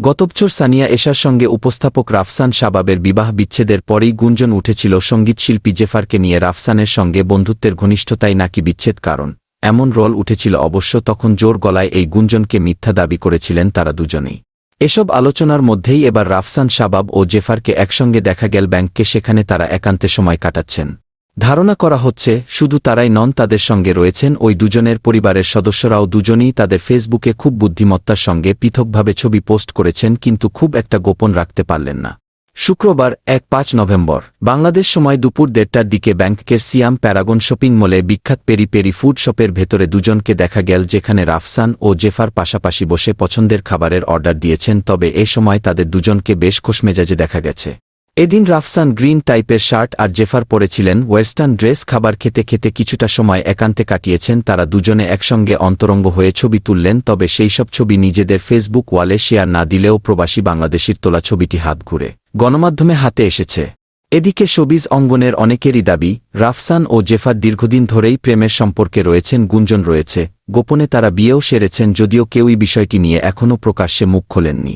গতবছর সানিয়া এশার সঙ্গে উপস্থাপক রাফসান শাবাবের বিবাহ বিচ্ছেদের পরেই গুঞ্জন উঠেছিল সঙ্গীতশিল্পী জেফারকে নিয়ে রাফসানের সঙ্গে বন্ধুত্বের ঘনিষ্ঠতাই নাকি বিচ্ছেদ কারণ। এমন রোল উঠেছিল অবশ্য তখন জোর গলায় এই গুঞ্জনকে মিথ্যা দাবি করেছিলেন তারা দুজনেই। এসব আলোচনার মধ্যেই এবার রাফসান শাবাব ও জেফারকে একসঙ্গে দেখা গেল ব্যাংককে, সেখানে তারা একান্তে সময় কাটাচ্ছেন। ধারণা করা হচ্ছে, শুধু তারাই নন, তাদের সঙ্গে রয়েছেন ওই দুজনের পরিবারের সদস্যরাও দুজনেই তাদের ফেসবুকে খুব বুদ্ধিমত্তার সঙ্গে পৃথকভাবে ছবি পোস্ট করেছেন, কিন্তু খুব একটা গোপন রাখতে পারলেন না। শুক্রবার, এক পাঁচ নভেম্বর, বাংলাদেশ সময় দুপুর দেড়টার দিকে ব্যাংকের সিয়াম প্যারাগন শপিং মলে বিখ্যাত পেরি পেরি ফুড শপের ভেতরে দুজনকে দেখা গেল, যেখানে রাফসান ও জেফার পাশাপাশি বসে পছন্দের খাবারের অর্ডার দিয়েছেন, তবে এ সময় তাদের দুজনকে বেশ খোশমেজাজে দেখা গেছে। এদিন রাফসান গ্রিন টাইপের শার্ট আর জেফার পরেছিলেন ওয়েস্টার্ন ড্রেস, খাবার খেতে খেতে কিছুটা সময় একান্তে কাটিয়েছেন, তারা দুজনে একসঙ্গে অন্তরঙ্গ হয়ে ছবি তুললেন, তবে সেই সব ছবি নিজেদের ফেসবুক ওয়ালে শেয়ার না দিলেও প্রবাসী বাংলাদেশির তোলা ছবিটি হাত ঘুরে গণমাধ্যমে হাতে এসেছে। এদিকে শোবিজ অঙ্গনের অনেকেরই দাবি, রাফসান ও জেফার দীর্ঘদিন ধরেই প্রেমের সম্পর্কে রয়েছেন, গুঞ্জন রয়েছে, গোপনে তারা বিয়েও সেরেছেন, যদিও কেউই বিষয়টি নিয়ে এখনও প্রকাশ্যে মুখ খোলেননি।